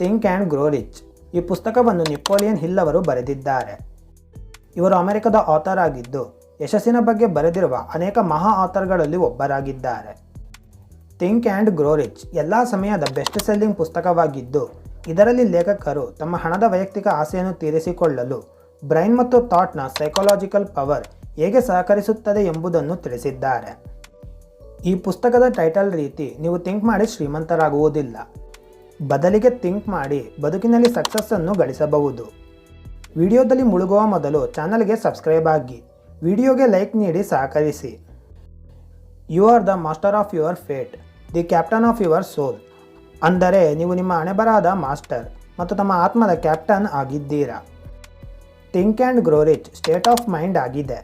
Think and grow rich ಈ ಪುಸ್ತಕವನ್ನು ನಿಪೋಲಿಯನ್ hill ಅವರು ಬರೆದಿದ್ದಾರೆ. ಇವರು ಅಮೆರಿಕದ ಆಥರ್ ಆಗಿದ್ದು, ಯಶಸ್ಸಿನ ಬಗ್ಗೆ ಬರೆದಿರುವ ಅನೇಕ ಮಹಾ ಆಥರ್ಗಳಲ್ಲಿ ಒಬ್ಬರಾಗಿದ್ದಾರೆ. ಥಿಂಕ್ ಆ್ಯಂಡ್ ಗ್ರೋ ರಿಚ್ ಎಲ್ಲ ಸಮಯದ ಬೆಸ್ಟ್ ಸೆಲ್ಲಿಂಗ್ ಪುಸ್ತಕವಾಗಿದ್ದು, ಇದರಲ್ಲಿ ಲೇಖಕರು ತಮ್ಮ ಹಣದ ವೈಯಕ್ತಿಕ ಆಸೆಯನ್ನು ತೀರಿಸಿಕೊಳ್ಳಲು ಬ್ರೈನ್ ಮತ್ತು ಥಾಟ್ನ ಸೈಕಾಲಜಿಕಲ್ ಪವರ್ ಹೇಗೆ ಸಹಕರಿಸುತ್ತದೆ ಎಂಬುದನ್ನು ತಿಳಿಸಿದ್ದಾರೆ. ಈ ಪುಸ್ತಕದ ಟೈಟಲ್ ರೀತಿ ನೀವು ಥಿಂಕ್ ಮಾಡಿ ಶ್ರೀಮಂತರಾಗುವುದಿಲ್ಲ. ಬದಲಿಗೆ ಥಿಂಕ್ ಮಾಡಿ ಬದುಕಿನಲ್ಲಿ ಸಕ್ಸಸ್ಸನ್ನು ಗಳಿಸಬಹುದು. ವಿಡಿಯೋದಲ್ಲಿ ಮುಳುಗುವ ಮೊದಲು ಚಾನಲ್ಗೆ ಸಬ್ಸ್ಕ್ರೈಬ್ ಆಗಿ, ವಿಡಿಯೋಗೆ ಲೈಕ್ ನೀಡಿ ಸಹಕರಿಸಿ. You are the master of your fate the captain of your soul ಅಂದರೆ ನೀವು ನಿಮ್ಮ ಹಣೆಬರಾದ ಮಾಸ್ಟರ್ ಮತ್ತು ತಮ್ಮ ಆತ್ಮದ ಕ್ಯಾಪ್ಟನ್ ಆಗಿದ್ದೀರಾ. Think and grow rich state of mind ಆಗಿದೆ.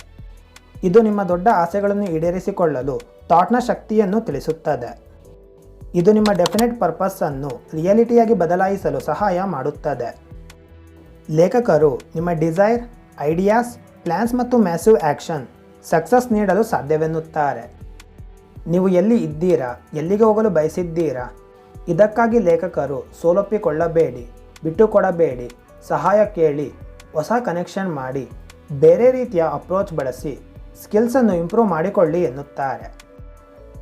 ಇದು ನಿಮ್ಮ ದೊಡ್ಡ ಆಸೆಗಳನ್ನು ಈಡೇರಿಸಿಕೊಳ್ಳಲು ಥಾಟ್ನ ಶಕ್ತಿಯನ್ನು ತಿಳಿಸುತ್ತದೆ. ಇದು ನಿಮ್ಮ ಡೆಫಿನೆಟ್ ಪರ್ಪಸ್ಸನ್ನು ರಿಯಾಲಿಟಿಯಾಗಿ ಬದಲಾಯಿಸಲು ಸಹಾಯ ಮಾಡುತ್ತದೆ. ಲೇಖಕರು ನಿಮ್ಮ ಡಿಸೈರ್, ಐಡಿಯಾಸ್ ಪ್ಲ್ಯಾನ್ಸ್ ಮತ್ತು ಮ್ಯಾಸಿವ್ ಆ್ಯಕ್ಷನ್ ಸಕ್ಸಸ್ ನೀಡಲು ಸಾಧ್ಯವೆನ್ನುತ್ತಾರೆ. ನೀವು ಎಲ್ಲಿ ಇದ್ದೀರಾ, ಎಲ್ಲಿಗೆ ಹೋಗಲು ಬಯಸಿದ್ದೀರಾ, ಇದಕ್ಕಾಗಿ ಲೇಖಕರು ಸೋಲೊಪ್ಪಿಕೊಳ್ಳಬೇಡಿ, ಬಿಟ್ಟುಕೊಡಬೇಡಿ, ಸಹಾಯ ಕೇಳಿ, ಹೊಸ ಕನೆಕ್ಷನ್ ಮಾಡಿ, ಬೇರೆ ರೀತಿಯ ಅಪ್ರೋಚ್ ಬಳಸಿ ಸ್ಕಿಲ್ಸನ್ನು ಇಂಪ್ರೂವ್ ಮಾಡಿಕೊಳ್ಳಿ ಎನ್ನುತ್ತಾರೆ.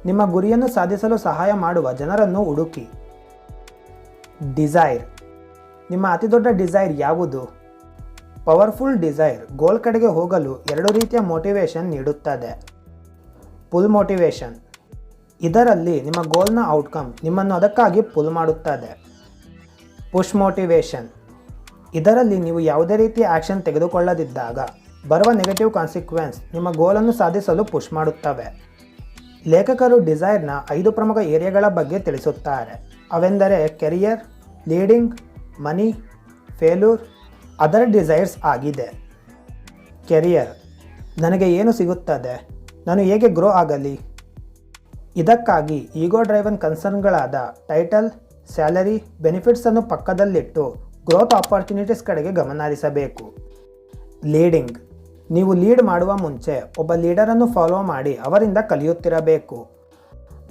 ನಿಮ್ಮ ಗುರಿಯನ್ನು ಸಾಧಿಸಲು ಸಹಾಯ ಮಾಡುವ ಜನರನ್ನು ಹುಡುಕಿ. ಡಿಸೈರ್. ನಿಮ್ಮ ಅತಿದೊಡ್ಡ ಡಿಸೈರ್ ಯಾವುದು? Powerful desire. ಗೋಲ್ ಕಡೆಗೆ ಹೋಗಲು ಎರಡು ರೀತಿಯ ಮೋಟಿವೇಶನ್ ನೀಡುತ್ತದೆ. Pull motivation. ಇದರಲ್ಲಿ ನಿಮ್ಮ ಗೋಲ್ನ ಔಟ್ಕಮ್ ನಿಮ್ಮನ್ನು ಅದಕ್ಕಾಗಿ ಪುಲ್ ಮಾಡುತ್ತದೆ. Push motivation. ಇದರಲ್ಲಿ ನೀವು ಯಾವುದೇ ರೀತಿಯ ಆ್ಯಕ್ಷನ್ ತೆಗೆದುಕೊಳ್ಳದಿದ್ದಾಗ ಬರುವ ನೆಗೆಟಿವ್ ಕಾನ್ಸಿಕ್ವೆನ್ಸ್ ನಿಮ್ಮ ಗೋಲನ್ನು ಸಾಧಿಸಲು ಪುಷ್ ಮಾಡುತ್ತವೆ. ಲೇಖಕರು ಡಿಸೈರ್ನ ಐದು ಪ್ರಮುಖ ಏರಿಯಾಗಳ ಬಗ್ಗೆ ತಿಳಿಸುತ್ತಾರೆ. ಅವೆಂದರೆ career, leading, money, failure, other desires ಆಗಿದೆ. ಕೆರಿಯರ್, ನನಗೆ ಏನು ಸಿಗುತ್ತದೆ? ನಾನು ಹೇಗೆ ಗ್ರೋ ಆಗಲಿ? ಇದಕ್ಕಾಗಿ ಈಗೋ ಡ್ರೈವನ್ ಕನ್ಸರ್ನ್ಗಳಾದ ಟೈಟಲ್, ಸ್ಯಾಲರಿ ಬೆನಿಫಿಟ್ಸನ್ನು ಪಕ್ಕದಲ್ಲಿಟ್ಟು ಗ್ರೋತ್ ಆಪರ್ಚುನಿಟೀಸ್ ಕಡೆಗೆ ಗಮನ ಹರಿಸಬೇಕು ಲೀಡಿಂಗ್ ನೀವು ಲೀಡ್ ಮಾಡುವ ಮುಂಚೆ ಒಬ್ಬ ಲೀಡರನ್ನು ಫಾಲೋ ಮಾಡಿ ಅವರಿಂದ ಕಲಿಯುತ್ತಿರಬೇಕು.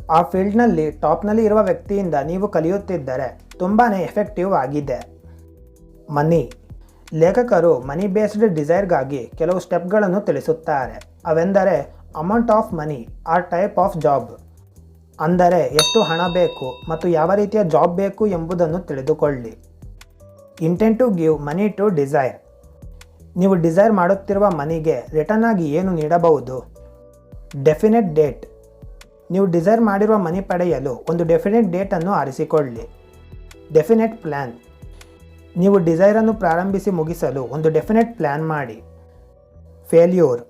ಆ ಫೀಲ್ಡ್ನಲ್ಲಿ ಟಾಪ್ನಲ್ಲಿ ಇರುವ ವ್ಯಕ್ತಿಯಿಂದ ನೀವು ಕಲಿಯುತ್ತಿದ್ದರೆ ತುಂಬಾ ಎಫೆಕ್ಟಿವ್ ಆಗಿದೆ. ಮನಿ. ಲೇಖಕರು ಮನಿ ಬೇಸ್ಡ್ ಡಿಸೈರ್ಗಾಗಿ ಕೆಲವು ಸ್ಟೆಪ್ಗಳನ್ನು ತಿಳಿಸುತ್ತಾರೆ. ಅವೆಂದರೆ amount of money or type of job ಅಂದರೆ ಎಷ್ಟು ಹಣ ಬೇಕು ಮತ್ತು ಯಾವ ರೀತಿಯ ಜಾಬ್ ಬೇಕು ಎಂಬುದನ್ನು ತಿಳಿದುಕೊಳ್ಳಿ. Intent to give money to desire ನೀವು ಡಿಸೈರ್ ಮಾಡುತ್ತಿರುವ ಮನಿಗೆ ರಿಟರ್ನ್ ಆಗಿ ಏನು ನೀಡಬಹುದು? Definite date. ನೀವು ಡಿಸೈರ್ ಮಾಡಿರುವ ಮನಿ ಪಡೆಯಲು ಒಂದು ಡೆಫಿನೆಟ್ ಡೇಟನ್ನು ಆರಿಸಿಕೊಳ್ಳಿ. ಡೆಫಿನೆಟ್ ಪ್ಲ್ಯಾನ್ ನೀವು ಡಿಸೈರನ್ನು ಪ್ರಾರಂಭಿಸಿ ಮುಗಿಸಲು ಒಂದು ಡೆಫಿನೆಟ್ ಪ್ಲ್ಯಾನ್ ಮಾಡಿ. ಫೇಲ್ಯೂರ್.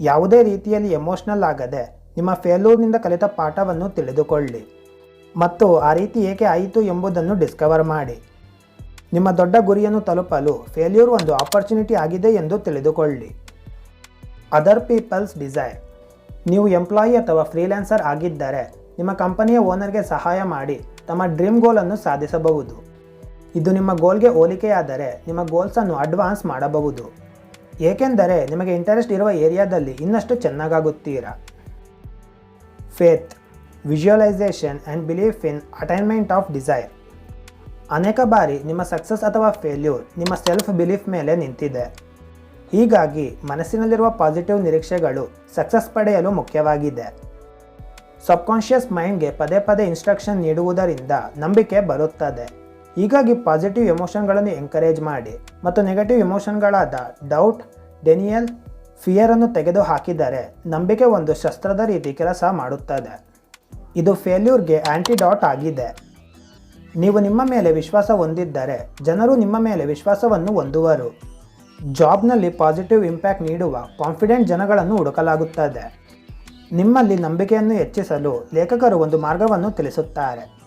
ಯಾವುದೇ ರೀತಿಯಲ್ಲಿ ಎಮೋಷ್ನಲ್ ಆಗದೆ ನಿಮ್ಮ ಫೇಲ್ಯೂರ್ನಿಂದ ಕಲಿತ ಪಾಠವನ್ನು ತಿಳಿದುಕೊಳ್ಳಿ. ಮತ್ತು ಆ ರೀತಿ ಏಕೆ ಆಯಿತು ಎಂಬುದನ್ನು ಡಿಸ್ಕವರ್ ಮಾಡಿ. ನಿಮ್ಮ ದೊಡ್ಡ ಗುರಿಯನ್ನು ತಲುಪಲು ಫೇಲ್ಯೂರ್ ಒಂದು ಆಪರ್ಚುನಿಟಿ ಆಗಿದೆ ಎಂದು ತಿಳಿದುಕೊಳ್ಳಿ. ಅದರ್ ಪೀಪಲ್ಸ್ ಡಿಸೈರ್ ನೀವು ಎಂಪ್ಲಾಯಿ ಅಥವಾ ಫ್ರೀಲ್ಯಾನ್ಸರ್ ಆಗಿದ್ದರೆ ನಿಮ್ಮ ಕಂಪನಿಯ ಓನರ್ಗೆ ಸಹಾಯ ಮಾಡಿ ತಮ್ಮ ಡ್ರೀಮ್ ಗೋಲನ್ನು ಸಾಧಿಸಬಹುದು. ಇದು ನಿಮ್ಮ ಗೋಲ್ಗೆ ಹೋಲಿಕೆಯಾದರೆ ನಿಮ್ಮ ಗೋಲ್ಸನ್ನು ಅಡ್ವಾನ್ಸ್ ಮಾಡಬಹುದು. ಏಕೆಂದರೆ ನಿಮಗೆ ಇಂಟರೆಸ್ಟ್ ಇರುವ ಏರಿಯಾದಲ್ಲಿ ಇನ್ನಷ್ಟು ಚೆನ್ನಾಗಾಗುತ್ತೀರಾ? Faith visualisation and belief in attainment of desire ಅನೇಕ ಬಾರಿ ನಿಮ್ಮ ಸಕ್ಸಸ್ ಅಥವಾ ಫೇಲ್ಯೂರ್ ನಿಮ್ಮ ಸೆಲ್ಫ್ ಬಿಲೀಫ್ ಮೇಲೆ ನಿಂತಿದೆ. ಹೀಗಾಗಿ ಮನಸ್ಸಿನಲ್ಲಿರುವ ಪಾಸಿಟಿವ್ ನಿರೀಕ್ಷೆಗಳು ಸಕ್ಸಸ್ ಪಡೆಯಲು ಮುಖ್ಯವಾಗಿದೆ. ಸಬ್ಕಾನ್ಷಿಯಸ್ ಮೈಂಡ್ಗೆ ಪದೇ ಪದೇ ಇನ್ಸ್ಟ್ರಕ್ಷನ್ ನೀಡುವುದರಿಂದ ನಂಬಿಕೆ ಬರುತ್ತದೆ. ಹೀಗಾಗಿ ಪಾಸಿಟಿವ್ ಎಮೋಷನ್ಗಳನ್ನು ಎಂಕರೇಜ್ ಮಾಡಿ ಮತ್ತು ನೆಗೆಟಿವ್ ಎಮೋಷನ್ಗಳಾದ ಡೌಟ್ ಡೆನಿಯಲ್ ಫಿಯರನ್ನು ತೆಗೆದು ಹಾಕಿದರೆ ನಂಬಿಕೆ ಒಂದು ಶಸ್ತ್ರದ ರೀತಿ ಕೆಲಸ ಮಾಡುತ್ತದೆ. ಇದು ಫೇಲ್ಯೂರ್ಗೆ ಆ್ಯಂಟಿಡಾಟ್ ಆಗಿದೆ. ನೀವು ನಿಮ್ಮ ಮೇಲೆ ವಿಶ್ವಾಸ ಹೊಂದಿದ್ದರೆ ಜನರು ನಿಮ್ಮ ಮೇಲೆ ವಿಶ್ವಾಸವನ್ನು ಹೊಂದುವರು. ಜಾಬ್ನಲ್ಲಿ ಪಾಸಿಟಿವ್ ಇಂಪ್ಯಾಕ್ಟ್ ನೀಡುವ ಕಾನ್ಫಿಡೆಂಟ್ ಜನಗಳನ್ನು ಹುಡುಕಲಾಗುತ್ತದೆ. ನಿಮ್ಮಲ್ಲಿ ನಂಬಿಕೆಯನ್ನು ಹೆಚ್ಚಿಸಲು ಲೇಖಕರು ಒಂದು ಮಾರ್ಗವನ್ನು ತಿಳಿಸುತ್ತಾರೆ.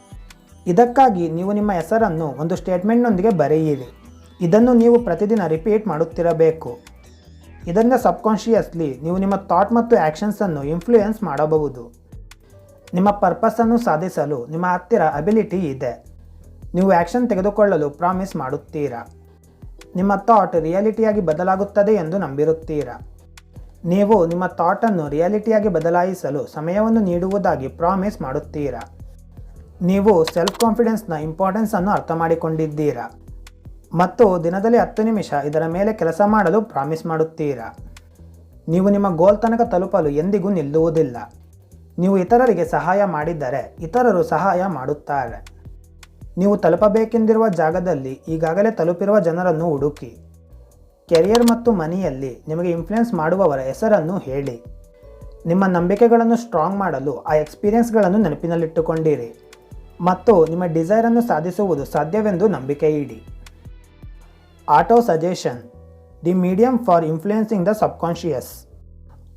ಇದಕ್ಕಾಗಿ ನೀವು ನಿಮ್ಮ ಹೆಸರನ್ನು ಒಂದು ಸ್ಟೇಟ್ಮೆಂಟ್ನೊಂದಿಗೆ ಬರೆಯಿರಿ. ಇದನ್ನು ನೀವು ಪ್ರತಿದಿನ ರಿಪೀಟ್ ಮಾಡುತ್ತಿರಬೇಕು. ಇದರಿಂದ ಸಬ್ಕಾನ್ಷಿಯಸ್ಲಿ ನೀವು ನಿಮ್ಮ ಥಾಟ್ ಮತ್ತು ಆ್ಯಕ್ಷನ್ಸನ್ನು ಇನ್ಫ್ಲೂಯೆನ್ಸ್ ಮಾಡಬಹುದು. ನಿಮ್ಮ ಪರ್ಪಸ್ಸನ್ನು ಸಾಧಿಸಲು ನಿಮ್ಮ ಹತ್ತಿರ ಅಬಿಲಿಟಿ ಇದೆ. ನೀವು ಆ್ಯಕ್ಷನ್ ತೆಗೆದುಕೊಳ್ಳಲು ಪ್ರಾಮಿಸ್ ಮಾಡುತ್ತೀರಾ? ನಿಮ್ಮ ಥಾಟ್ ರಿಯಾಲಿಟಿಯಾಗಿ ಬದಲಾಗುತ್ತದೆ ಎಂದು ನಂಬಿರುತ್ತೀರಾ? ನೀವು ನಿಮ್ಮ ಥಾಟನ್ನು ರಿಯಾಲಿಟಿಯಾಗಿ ಬದಲಾಯಿಸಲು ಸಮಯವನ್ನು ನೀಡುವುದಾಗಿ ಪ್ರಾಮಿಸ್ ಮಾಡುತ್ತೀರಾ? ನೀವು ಸೆಲ್ಫ್ ಕಾನ್ಫಿಡೆನ್ಸ್ನ ಇಂಪಾರ್ಟೆನ್ಸನ್ನು ಅರ್ಥ ಮಾಡಿಕೊಂಡಿದ್ದೀರಾ? ಮತ್ತು ದಿನದಲ್ಲಿ ಹತ್ತು ನಿಮಿಷ ಇದರ ಮೇಲೆ ಕೆಲಸ ಮಾಡಲು ಪ್ರಾಮಿಸ್ ಮಾಡುತ್ತೀರಾ? ನೀವು ನಿಮ್ಮ ಗೋಲ್ ತನಕ ತಲುಪಲು ಎಂದಿಗೂ ನಿಲ್ಲುವುದಿಲ್ಲ. ನೀವು ಇತರರಿಗೆ ಸಹಾಯ ಮಾಡಿದ್ದರೆ ಇತರರು ಸಹಾಯ ಮಾಡುತ್ತಾರೆ. ನೀವು ತಲುಪಬೇಕೆಂದಿರುವ ಜಾಗದಲ್ಲಿ ಈಗಾಗಲೇ ತಲುಪಿರುವ ಜನರನ್ನು ಹುಡುಕಿ. ಕೆರಿಯರ್ ಮತ್ತು ಮನಿಯಲ್ಲಿ ನಿಮಗೆ ಇನ್ಫ್ಲುಯೆನ್ಸ್ ಮಾಡುವವರ ಹೆಸರನ್ನು ಹೇಳಿ. ನಿಮ್ಮ ನಂಬಿಕೆಗಳನ್ನು ಸ್ಟ್ರಾಂಗ್ ಮಾಡಲು ಆ ಎಕ್ಸ್ಪೀರಿಯೆನ್ಸ್ಗಳನ್ನು ನೆನಪಿನಲ್ಲಿಟ್ಟುಕೊಂಡಿರಿ. ಮತ್ತು ನಿಮ್ಮ ಡಿಸೈರನ್ನು ಸಾಧಿಸುವುದು ಸಾಧ್ಯವೆಂದು ನಂಬಿಕೆ ಇಡಿ. Auto suggestion the medium for influencing the subconscious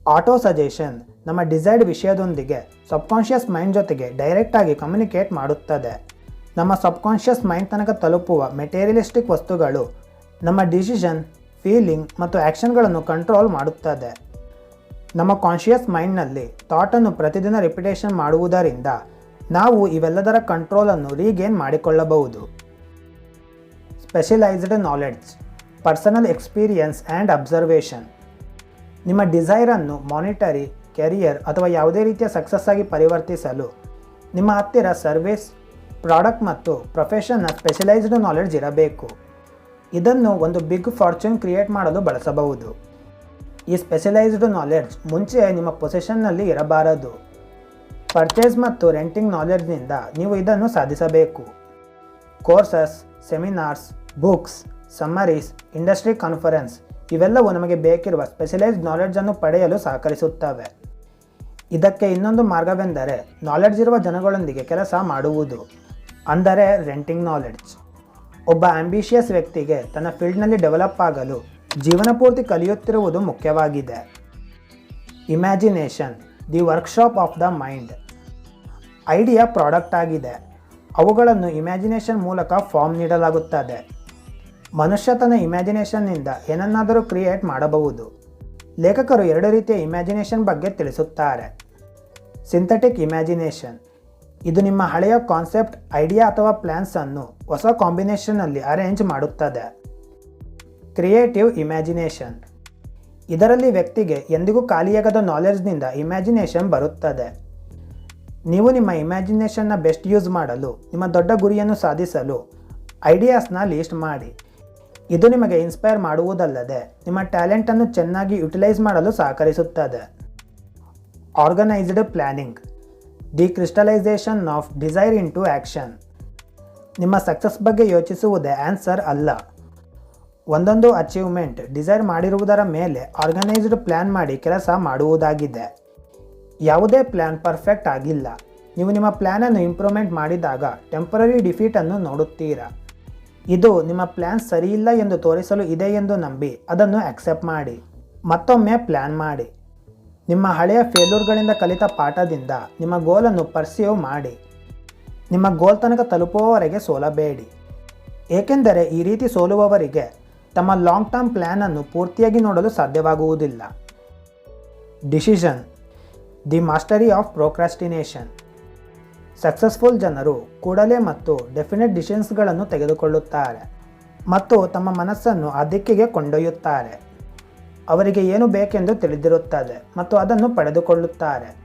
auto suggestion ನಮ್ಮ ಡಿಸೈರ್ಡ್ ವಿಷಯದೊಂದಿಗೆ ಸಬ್ಕಾನ್ಷಿಯಸ್ ಮೈಂಡ್ ಜೊತೆಗೆ ಡೈರೆಕ್ಟಾಗಿ ಕಮ್ಯುನಿಕೇಟ್ ಮಾಡುತ್ತದೆ. ನಮ್ಮ ಸಬ್ಕಾನ್ಷಿಯಸ್ ಮೈಂಡ್ ತನಕ ತಲುಪುವ ಮೆಟೀರಿಯಲಿಸ್ಟಿಕ್ ವಸ್ತುಗಳು ನಮ್ಮ ಡಿಸಿಷನ್, ಫೀಲಿಂಗ್ ಮತ್ತು ಆ್ಯಕ್ಷನ್ಗಳನ್ನು ಕಂಟ್ರೋಲ್ ಮಾಡುತ್ತದೆ. ನಮ್ಮ ಕಾನ್ಷಿಯಸ್ ಮೈಂಡ್ನಲ್ಲಿ ಥಾಟನ್ನು ಪ್ರತಿದಿನ ರಿಪಿಟೇಷನ್ ಮಾಡುವುದರಿಂದ ನಾವು ಇವೆಲ್ಲದರ ಕಂಟ್ರೋಲನ್ನು ರೀಗೇನ್ ಮಾಡಿಕೊಳ್ಳಬಹುದು. Specialised knowledge, personal experience and observation. ನಿಮ್ಮ ಡಿಸೈರನ್ನು ಮಾನಿಟರಿ, ಕೆರಿಯರ್ ಅಥವಾ ಯಾವುದೇ ರೀತಿಯ ಸಕ್ಸಸ್ ಆಗಿ ಪರಿವರ್ತಿಸಲು ನಿಮ್ಮ ಹತ್ತಿರ ಸರ್ವಿಸ್ ಪ್ರಾಡಕ್ಟ್ ಮತ್ತು ಪ್ರೊಫೆಷನ್ನ ಸ್ಪೆಷಲೈಸ್ಡ್ ನಾಲೆಡ್ಜ್ ಇರಬೇಕು. ಇದನ್ನು ಒಂದು ಬಿಗ್ ಫಾರ್ಚೂನ್ ಕ್ರಿಯೇಟ್ ಮಾಡಲು ಬಳಸಬಹುದು. ಈ ಸ್ಪೆಷಲೈಸ್ಡ್ ನಾಲೆಡ್ಜ್ ಮುಂಚೆ ನಿಮ್ಮ ಪೊಸಿಷನ್ನಲ್ಲಿ ಇರಬಾರದು. ಪರ್ಚೇಸ್ ಮತ್ತು ರೆಂಟಿಂಗ್ ನಾಲೆಡ್ಜ್ನಿಂದ ನೀವು ಇದನ್ನು ಸಾಧಿಸಬೇಕು. Courses, seminars, books, summaries, industry conference ಇವೆಲ್ಲವೂ ನಮಗೆ ಬೇಕಿರುವ ಸ್ಪೆಷಲೈಸ್ಡ್ ನಾಲೆಡ್ಜನ್ನು ಪಡೆಯಲು ಸಹಕರಿಸುತ್ತವೆ. ಇದಕ್ಕೆ ಇನ್ನೊಂದು ಮಾರ್ಗವೆಂದರೆ ನಾಲೆಡ್ಜ್ ಇರುವ ಜನಗಳೊಂದಿಗೆ ಕೆಲಸ ಮಾಡುವುದು. ಅಂದರೆ ರೆಂಟಿಂಗ್ ನಾಲೆಡ್ಜ್ ಒಬ್ಬ ಆಂಬಿಷಿಯಸ್ ವ್ಯಕ್ತಿಗೆ ತನ್ನ ಫೀಲ್ಡ್ನಲ್ಲಿ ಡೆವಲಪ್ ಆಗಲು ಜೀವನ ಪೂರ್ತಿ ಕಲಿಯುತ್ತಿರುವುದು ಮುಖ್ಯವಾಗಿದೆ. Imagination the workshop of the mind idea product ಆಗಿದೆ. ಅವುಗಳನ್ನು ಇಮ್ಯಾಜಿನೇಷನ್ ಮೂಲಕ ಫಾರ್ಮ್ ನೀಡಲಾಗುತ್ತದೆ. ಮನುಷ್ಯ ತನ್ನ ಇಮ್ಯಾಜಿನೇಷನ್ನಿಂದ ಏನನ್ನಾದರೂ ಕ್ರಿಯೇಟ್ ಮಾಡಬಹುದು. ಲೇಖಕರು ಎರಡು ರೀತಿಯ ಇಮ್ಯಾಜಿನೇಷನ್ ಬಗ್ಗೆ ತಿಳಿಸುತ್ತಾರೆ. ಸಿಂಥೆಟಿಕ್ ಇಮ್ಯಾಜಿನೇಷನ್ ಇದು ನಿಮ್ಮ ಹಳೆಯ ಕಾನ್ಸೆಪ್ಟ್ ಐಡಿಯಾ ಅಥವಾ ಪ್ಲ್ಯಾನ್ಸನ್ನು ಹೊಸ ಕಾಂಬಿನೇಷನ್ನಲ್ಲಿ ಅರೇಂಜ್ ಮಾಡುತ್ತದೆ. ಕ್ರಿಯೇಟಿವ್ ಇಮ್ಯಾಜಿನೇಷನ್ ಇದರಲ್ಲಿ ವ್ಯಕ್ತಿಗೆ ಎಂದಿಗೂ ಖಾಲಿಯಾಗದ ನಾಲೆಡ್ಜ್ನಿಂದ ಇಮ್ಯಾಜಿನೇಷನ್ ಬರುತ್ತದೆ. ನೀವು ನಿಮ್ಮ ಇಮ್ಯಾಜಿನೇಷನ್ನ ಬೆಸ್ಟ್ ಯೂಸ್ ಮಾಡಲು, ನಿಮ್ಮ ದೊಡ್ಡ ಗುರಿಯನ್ನು ಸಾಧಿಸಲು ಐಡಿಯಾಸ್ನ ಲೀಸ್ಟ್ ಮಾಡಿ. ಇದು ನಿಮಗೆ ಇನ್ಸ್ಪೈರ್ ಮಾಡುವುದಲ್ಲದೆ, ನಿಮ್ಮ ಟ್ಯಾಲೆಂಟನ್ನು ಚೆನ್ನಾಗಿ ಯುಟಿಲೈಸ್ ಮಾಡಲು ಸಹಕರಿಸುತ್ತದೆ. Organised planning the crystallisation of desire into action ನಿಮ್ಮ ಸಕ್ಸಸ್ ಬಗ್ಗೆ ಯೋಚಿಸುವುದೇ ಆನ್ಸರ್ ಅಲ್ಲ. ಒಂದೊಂದು ಅಚೀವ್ಮೆಂಟ್ ಡಿಸೈರ್ ಮಾಡಿರುವುದರ ಮೇಲೆ ಆರ್ಗನೈಸ್ಡ್ ಪ್ಲ್ಯಾನ್ ಮಾಡಿ ಕೆಲಸ ಮಾಡುವುದಾಗಿದೆ. ಯಾವುದೇ ಪ್ಲ್ಯಾನ್ ಪರ್ಫೆಕ್ಟ್ ಆಗಿಲ್ಲ. ನೀವು ನಿಮ್ಮ ಪ್ಲ್ಯಾನನ್ನು ಇಂಪ್ರೂವ್ಮೆಂಟ್ ಮಾಡಿದಾಗ ಟೆಂಪರರಿ ಡಿಫೀಟನ್ನು ನೋಡುತ್ತೀರಾ? ಇದು ನಿಮ್ಮ ಪ್ಲ್ಯಾನ್ ಸರಿಯಿಲ್ಲ ಎಂದು ತೋರಿಸಲು ಇದೆ ಎಂದು ನಂಬಿ ಅದನ್ನು ಅಕ್ಸೆಪ್ಟ್ ಮಾಡಿ. ಮತ್ತೊಮ್ಮೆ ಪ್ಲ್ಯಾನ್ ಮಾಡಿ. ನಿಮ್ಮ ಹಳೆಯ ಫೇಲ್ಯೂರ್ಗಳಿಂದ ಕಲಿತ ಪಾಠದಿಂದ ನಿಮ್ಮ ಗೋಲನ್ನು ಪರ್ಸೀವ್ ಮಾಡಿ. ನಿಮ್ಮ ಗೋಲ್ ತನಕ ತಲುಪುವವರೆಗೆ ಸೋಲಬೇಡಿ. ಏಕೆಂದರೆ ಈ ರೀತಿ ಸೋಲುವವರಿಗೆ ತಮ್ಮ ಲಾಂಗ್ ಟರ್ಮ್ ಪ್ಲ್ಯಾನನ್ನು ಪೂರ್ತಿಯಾಗಿ ನೋಡಲು ಸಾಧ್ಯವಾಗುವುದಿಲ್ಲ. Decision the mastery of procrastination. Successful ಜನರು ಕೂಡಲೇ ಮತ್ತು ಡೆಫಿನೆಟ್ ಡಿಸಿಷನ್ಸ್ಗಳನ್ನು ತೆಗೆದುಕೊಳ್ಳುತ್ತಾರೆ ಮತ್ತು ತಮ್ಮ ಮನಸ್ಸನ್ನು ಆ ಕೊಂಡೊಯ್ಯುತ್ತಾರೆ. ಅವರಿಗೆ ಏನು ಬೇಕೆಂದು ತಿಳಿದಿರುತ್ತದೆ ಮತ್ತು ಅದನ್ನು ಪಡೆದುಕೊಳ್ಳುತ್ತಾರೆ.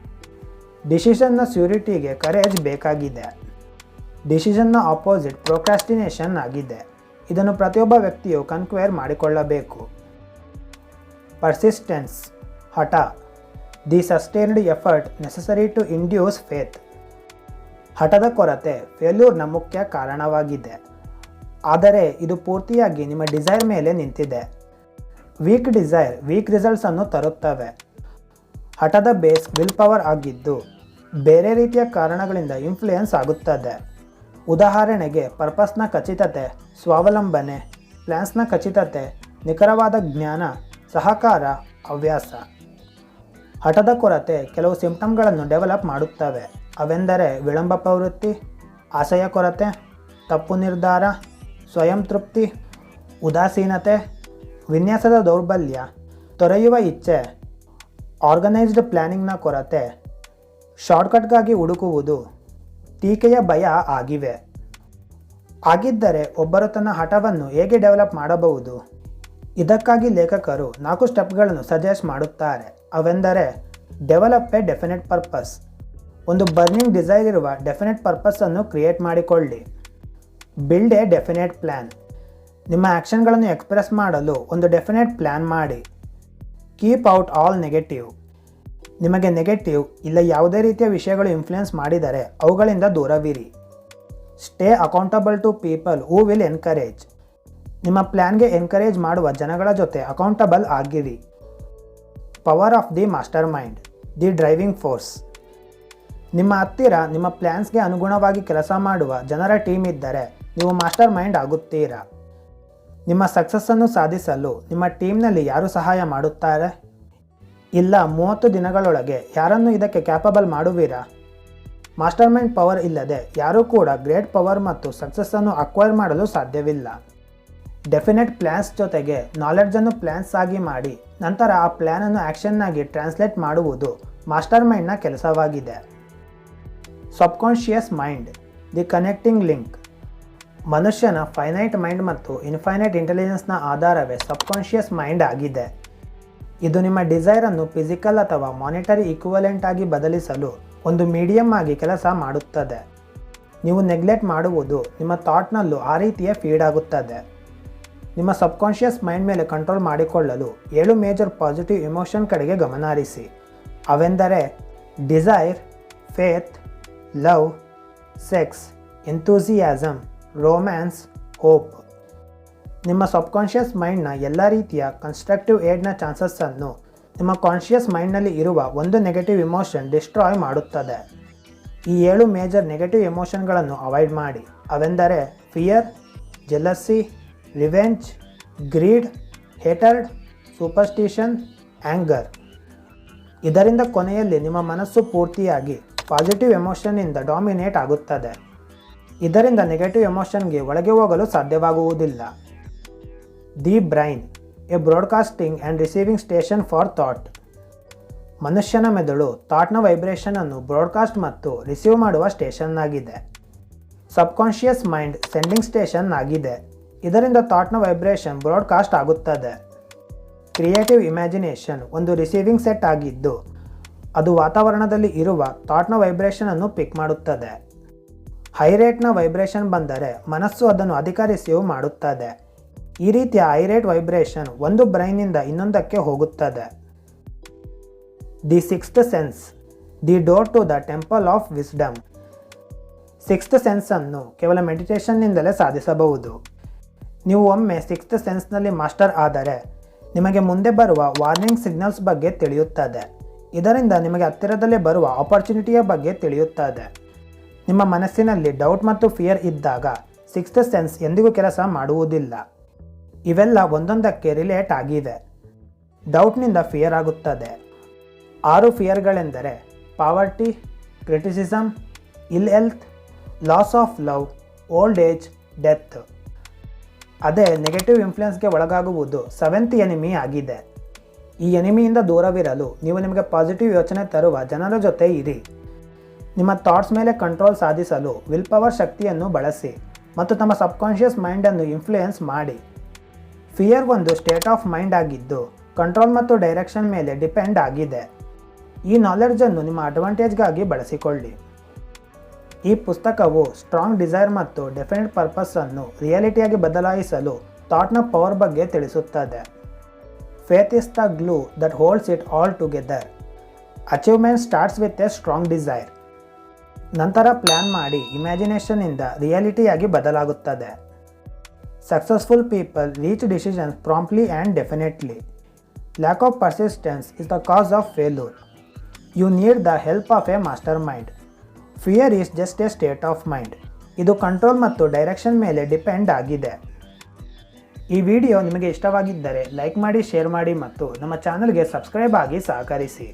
ಡಿಸಿಷನ್ನ ಸ್ಯೂರಿಟಿಗೆ ಕರೇಜ್ ಬೇಕಾಗಿದೆ. ಡಿಸಿಷನ್ನ ಆಪೋಸಿಟ್ ಪ್ರೊಕ್ರಾಸ್ಟಿನೇಷನ್ ಆಗಿದೆ. ಇದನ್ನು ಪ್ರತಿಯೊಬ್ಬ ವ್ಯಕ್ತಿಯು ಕನ್ಕ್ವೇರ್ ಮಾಡಿಕೊಳ್ಳಬೇಕು. ಪರ್ಸಿಸ್ಟೆನ್ಸ್ ಹಠ. The sustained effort necessary to induce faith ಹಠದ ಕೊರತೆ ಫೇಲ್ಯೂರ್ನ ಮುಖ್ಯ ಕಾರಣವಾಗಿದೆ. ಆದರೆ ಇದು ಪೂರ್ತಿಯಾಗಿ ನಿಮ್ಮ ಡಿಸೈರ್ ಮೇಲೆ ನಿಂತಿದೆ. ವೀಕ್ ಡಿಸೈರ್ ವೀಕ್ ರಿಸಲ್ಟ್ಸನ್ನು ತರುತ್ತವೆ. ಹಠದ ಬೇಸ್ ವಿಲ್ ಪವರ್ ಆಗಿದ್ದು, ಬೇರೆ ರೀತಿಯ ಕಾರಣಗಳಿಂದ ಇನ್ಫ್ಲೂಯೆನ್ಸ್ ಆಗುತ್ತದೆ. ಉದಾಹರಣೆಗೆ ಪರ್ಪಸ್ನ ಖಚಿತತೆ, ಸ್ವಾವಲಂಬನೆ ಪ್ಲ್ಯಾನ್ಸ್ನ ಖಚಿತತೆ, ನಿಖರವಾದ ಜ್ಞಾನ, ಸಹಕಾರ, ಹವ್ಯಾಸ. ಹಠದ ಕೊರತೆ ಕೆಲವು ಸಿಂಪ್ಟಮ್ಗಳನ್ನು ಡೆವಲಪ್ ಮಾಡುತ್ತವೆ. ಅವೆಂದರೆ ವಿಳಂಬ ಪ್ರವೃತ್ತಿ, ಆಶಯ ಕೊರತೆ, ತಪ್ಪು ನಿರ್ಧಾರ, ಸ್ವಯಂ ತೃಪ್ತಿ, ಉದಾಸೀನತೆ ವಿನ್ಯಾಸದ ದೌರ್ಬಲ್ಯ ತೊರೆಯುವ ಇಚ್ಛೆ ಆರ್ಗನೈಸ್ಡ್ ಪ್ಲ್ಯಾನಿಂಗ್ನ ಕೊರತೆ ಶಾರ್ಟ್ಕಟ್ಗಾಗಿ ಹುಡುಕುವುದು, ಟೀಕೆಯ ಭಯ ಆಗಿವೆ. ಆಗಿದ್ದರೆ ಒಬ್ಬರು ತನ್ನ ಹಠವನ್ನು ಹೇಗೆ ಡೆವಲಪ್ ಮಾಡಬಹುದು? ಇದಕ್ಕಾಗಿ ಲೇಖಕರು ನಾಲ್ಕು ಸ್ಟೆಪ್ಗಳನ್ನು ಸಜೆಸ್ಟ್ ಮಾಡುತ್ತಾರೆ. ಅವೆಂದರೆ ಡೆವಲಪ್ ಎ ಡೆಫಿನೆಟ್ ಪರ್ಪಸ್ ಒಂದು ಬರ್ನಿಂಗ್ ಡಿಸೈರ್ ಇರುವ ಡೆಫಿನೆಟ್ ಪರ್ಪಸನ್ನು ಕ್ರಿಯೇಟ್ ಮಾಡಿಕೊಳ್ಳಿ. ಬಿಲ್ಡ್ ಎ ಡೆಫಿನೆಟ್ ಪ್ಲ್ಯಾನ್ ನಿಮ್ಮ ಆ್ಯಕ್ಷನ್ಗಳನ್ನು ಎಕ್ಸ್ಪ್ರೆಸ್ ಮಾಡಲು ಒಂದು ಡೆಫಿನೆಟ್ ಪ್ಲ್ಯಾನ್ ಮಾಡಿ. Keep out all negative. ನಿಮಗೆ ನೆಗೆಟಿವ್ ಇಲ್ಲ ಯಾವುದೇ ರೀತಿಯ ವಿಷಯಗಳು ಇನ್ಫ್ಲುಯೆನ್ಸ್ ಮಾಡಿದರೆ ಅವುಗಳಿಂದ ದೂರವಿರಿ. Stay accountable to people who will encourage. ನಿಮ್ಮ ಪ್ಲ್ಯಾನ್ಗೆ ಎನ್ಕರೇಜ್ ಮಾಡುವ ಜನಗಳ ಜೊತೆ ಅಕೌಂಟಬಲ್ ಆಗಿರಿ. Power of the master mind the driving force. ನಿಮ್ಮ ಹತ್ತಿರ ನಿಮ್ಮ ಪ್ಲ್ಯಾನ್ಸ್ಗೆ ಅನುಗುಣವಾಗಿ ಕೆಲಸ ಮಾಡುವ ಜನರ ಟೀಮ್ ಇದ್ದರೆ ನೀವು ಮಾಸ್ಟರ್ ಮೈಂಡ್ ಆಗುತ್ತೀರಾ? ನಿಮ್ಮ ಸಕ್ಸಸ್ಸನ್ನು ಸಾಧಿಸಲು ನಿಮ್ಮ ಟೀಮ್ನಲ್ಲಿ ಯಾರು ಸಹಾಯ ಮಾಡುತ್ತಾರೆ? ಇಲ್ಲ, ಮೂವತ್ತು ದಿನಗಳೊಳಗೆ ಯಾರನ್ನು ಇದಕ್ಕೆ ಕ್ಯಾಪಬಲ್ ಮಾಡುವಿರಾ? ಮಾಸ್ಟರ್ ಮೈಂಡ್ ಪವರ್ ಇಲ್ಲದೆ ಯಾರೂ ಕೂಡ ಗ್ರೇಟ್ ಪವರ್ ಮತ್ತು ಸಕ್ಸಸ್ಸನ್ನು ಅಕ್ವೈರ್ ಮಾಡಲು ಸಾಧ್ಯವಿಲ್ಲ. ಡೆಫಿನೆಟ್ ಪ್ಲ್ಯಾನ್ಸ್ ಜೊತೆಗೆ ನಾಲೆಡ್ಜನ್ನು ಪ್ಲ್ಯಾನ್ಸ್ ಆಗಿ ಮಾಡಿ, ನಂತರ ಆ ಪ್ಲ್ಯಾನನ್ನು ಆ್ಯಕ್ಷನ್ನಾಗಿ ಟ್ರಾನ್ಸ್ಲೇಟ್ ಮಾಡುವುದು ಮಾಸ್ಟರ್ ಮೈಂಡ್ನ ಕೆಲಸವಾಗಿದೆ. Subconscious mind the connecting link ಮನುಷ್ಯನ ಫೈನೈಟ್ ಮೈಂಡ್ ಮತ್ತು ಇನ್ಫೈನೈಟ್ ಇಂಟೆಲಿಜೆನ್ಸ್ನ ಆಧಾರವೇ ಸಬ್ಕಾನ್ಷಿಯಸ್ ಮೈಂಡ್ ಆಗಿದೆ. ಇದು ನಿಮ್ಮ ಡಿಸೈರನ್ನು ಫಿಸಿಕಲ್ ಅಥವಾ ಮಾನಿಟರಿ ಈಕ್ವಲೆಂಟ್ ಆಗಿ ಬದಲಿಸಲು ಒಂದು ಮೀಡಿಯಮ್ ಆಗಿ ಕೆಲಸ ಮಾಡುತ್ತದೆ. ನೀವು ನೆಗ್ಲೆಕ್ಟ್ ಮಾಡುವುದು ನಿಮ್ಮ ಥಾಟ್ನಲ್ಲೂ ಆ ರೀತಿಯ ಫೀಡ್ ಆಗುತ್ತದೆ. ನಿಮ್ಮ ಸಬ್ಕಾನ್ಷಿಯಸ್ ಮೈಂಡ್ ಮೇಲೆ ಕಂಟ್ರೋಲ್ ಮಾಡಿಕೊಳ್ಳಲು ಏಳು ಮೇಜರ್ ಪಾಸಿಟಿವ್ ಇಮೋಷನ್ ಕಡೆಗೆ ಗಮನ ಹರಿಸಿ ಅವೆಂದರೆ desire faith love sex enthusiasm romance hope ನಿಮ್ಮ ಸಬ್ಕಾನ್ಷಿಯಸ್ ಮೈಂಡ್ನ ಎಲ್ಲ ರೀತಿಯ ಕನ್ಸ್ಟ್ರಕ್ಟಿವ್ ಏಡ್ನ ಚಾನ್ಸಸ್ಸನ್ನು ನಿಮ್ಮ ಕಾನ್ಷಿಯಸ್ ಮೈಂಡ್ನಲ್ಲಿ ಇರುವ ಒಂದು ನೆಗೆಟಿವ್ ಇಮೋಷನ್ ಡಿಸ್ಟ್ರಾಯ್ ಮಾಡುತ್ತದೆ. ಈ ಏಳು ಮೇಜರ್ ನೆಗೆಟಿವ್ ಎಮೋಷನ್ಗಳನ್ನು ಅವಾಯ್ಡ್ ಮಾಡಿ. ಅವೆಂದರೆ fear jealousy revenge greed hatred superstition anger ಇದರಿಂದ ಕೊನೆಯಲ್ಲಿ ನಿಮ್ಮ ಮನಸ್ಸು ಪೂರ್ತಿಯಾಗಿ ಪಾಸಿಟಿವ್ ಎಮೋಷನ್ನಿಂದ ಡಾಮಿನೇಟ್ ಆಗುತ್ತದೆ. ಇದರಿಂದ ನೆಗೆಟಿವ್ ಎಮೋಷನ್ಗೆ ಒಳಗೆ ಹೋಗಲು ಸಾಧ್ಯವಾಗುವುದಿಲ್ಲ. The brain a broadcasting and receiving station for thought ಮನುಷ್ಯನ ಮೆದುಳು ಥಾಟ್ನ ವೈಬ್ರೇಷನನ್ನು ಬ್ರಾಡ್ಕಾಸ್ಟ್ ಮತ್ತು ರಿಸೀವ್ ಮಾಡುವ ಸ್ಟೇಷನ್ ಆಗಿದೆ. ಸಬ್ಕಾನ್ಷಿಯಸ್ ಮೈಂಡ್ ಸೆಂಡಿಂಗ್ ಸ್ಟೇಷನ್ ಆಗಿದೆ. ಇದರಿಂದ ಥಾಟ್ನ ವೈಬ್ರೇಷನ್ ಬ್ರಾಡ್ಕಾಸ್ಟ್ ಆಗುತ್ತದೆ. ಕ್ರಿಯೇಟಿವ್ ಇಮ್ಯಾಜಿನೇಷನ್ ಒಂದು ರಿಸೀವಿಂಗ್ ಸೆಟ್ ಆಗಿದ್ದು, ಅದು ವಾತಾವರಣದಲ್ಲಿ ಇರುವ ಥಾಟ್ನ ವೈಬ್ರೇಷನನ್ನು ಪಿಕ್ ಮಾಡುತ್ತದೆ. ಹೈ ರೇಟ್ನ ವೈಬ್ರೇಷನ್ ಬಂದರೆ ಮನಸ್ಸು ಅದನ್ನು ಅಧಿಕರಿಸಿಯೂ ಮಾಡುತ್ತದೆ. ಈ ರೀತಿಯ ಹೈರೇಟ್ ವೈಬ್ರೇಷನ್ ಒಂದು ಬ್ರೈನ್ನಿಂದ ಇನ್ನೊಂದಕ್ಕೆ ಹೋಗುತ್ತದೆ. The sixth sense, the door to the temple of wisdom. Sixth ಸೆನ್ಸನ್ನು ಕೇವಲ ಮೆಡಿಟೇಷನ್ನಿಂದಲೇ ಸಾಧಿಸಬಹುದು. ನೀವು ಒಮ್ಮೆ ಸಿಕ್ಸ್ತ್ ಸೆನ್ಸ್ನಲ್ಲಿ ಮಾಸ್ಟರ್ ಆದರೆ ನಿಮಗೆ ಮುಂದೆ ಬರುವ ವಾರ್ನಿಂಗ್ ಸಿಗ್ನಲ್ಸ್ ಬಗ್ಗೆ ತಿಳಿಯುತ್ತದೆ. ಇದರಿಂದ ನಿಮಗೆ ಹತ್ತಿರದಲ್ಲೇ ಬರುವ ಆಪರ್ಚುನಿಟಿಯ ಬಗ್ಗೆ ತಿಳಿಯುತ್ತದೆ. ನಿಮ್ಮ ಮನಸ್ಸಿನಲ್ಲಿ ಡೌಟ್ ಮತ್ತು ಫಿಯರ್ ಇದ್ದಾಗ ಸಿಕ್ಸ್ತ್ ಸೆನ್ಸ್ ಎಂದಿಗೂ ಕೆಲಸ ಮಾಡುವುದಿಲ್ಲ. ಇವೆಲ್ಲ ಒಂದೊಂದಕ್ಕೆ ರಿಲೇಟ್ ಆಗಿದೆ. ಡೌಟ್ನಿಂದ ಫಿಯರ್ ಆಗುತ್ತದೆ. ಆರು ಫಿಯರ್ಗಳೆಂದರೆ poverty criticism ill health loss of love old age death ಅದೇ ನೆಗೆಟಿವ್ ಇನ್ಫ್ಲುಯೆನ್ಸ್ಗೆ ಒಳಗಾಗುವುದು ಸೆವೆಂತ್ ಎನಿಮಿ ಆಗಿದೆ. ಈ ಎನಿಮಿಯಿಂದ ದೂರವಿರಲು ನೀವು ನಿಮಗೆ ಪಾಸಿಟಿವ್ ಯೋಚನೆ ತರುವ ಜನರ ಜೊತೆ ಇರಿ. ನಿಮ್ಮ ಥಾಟ್ಸ್ ಮೇಲೆ ಕಂಟ್ರೋಲ್ ಸಾಧಿಸಲು ವಿಲ್ ಪವರ್ ಶಕ್ತಿಯನ್ನು ಬಳಸಿ ಮತ್ತು ತಮ್ಮ ಸಬ್ಕಾನ್ಷಿಯಸ್ ಮೈಂಡನ್ನು ಇನ್ಫ್ಲುಯೆನ್ಸ್ ಮಾಡಿ. ಫಿಯರ್ ಒಂದು ಸ್ಟೇಟ್ ಆಫ್ ಮೈಂಡ್ ಆಗಿದ್ದು ಕಂಟ್ರೋಲ್ ಮತ್ತು ಡೈರೆಕ್ಷನ್ ಮೇಲೆ ಡಿಪೆಂಡ್ ಆಗಿದೆ. ಈ ನಾಲೆಡ್ಜನ್ನು ನಿಮ್ಮ ಅಡ್ವಾಂಟೇಜ್ಗಾಗಿ ಬಳಸಿಕೊಳ್ಳಿ. ಈ ಪುಸ್ತಕವು ಸ್ಟ್ರಾಂಗ್ ಡಿಸೈರ್ ಮತ್ತು ಡೆಫಿನೆಟ್ ಪರ್ಪಸ್ಸನ್ನು ರಿಯಾಲಿಟಿಯಾಗಿ ಬದಲಾಯಿಸಲು ಥಾಟ್ನ ಪವರ್ ಬಗ್ಗೆ ತಿಳಿಸುತ್ತದೆ. Faith is the glue that holds it all together achievement starts with a strong desire ನಂತರ ಪ್ಲ್ಯಾನ್ ಮಾಡಿ ಇಮ್ಯಾಜಿನೇಷನ್ನಿಂದ ರಿಯಾಲಿಟಿಯಾಗಿ ಬದಲಾಗುತ್ತದೆ. Successful people reach decisions promptly and definitely. Lack of persistence is the cause of failure. You need the help of a master mind. Fear is just a state of mind. ಇದು control ಮತ್ತು direction ಮೇಲೆ depend ಆಗಿದೆ. ಈ video ನಿಮಗೆ ಇಷ್ಟವಾಗಿದ್ದರೆ like ಮಾಡಿ, share ಮಾಡಿ ಮತ್ತು ನಮ್ಮ ಚಾನಲ್ಗೆ ಸಬ್ಸ್ಕ್ರೈಬ್ ಆಗಿ ಸಹಕರಿಸಿ.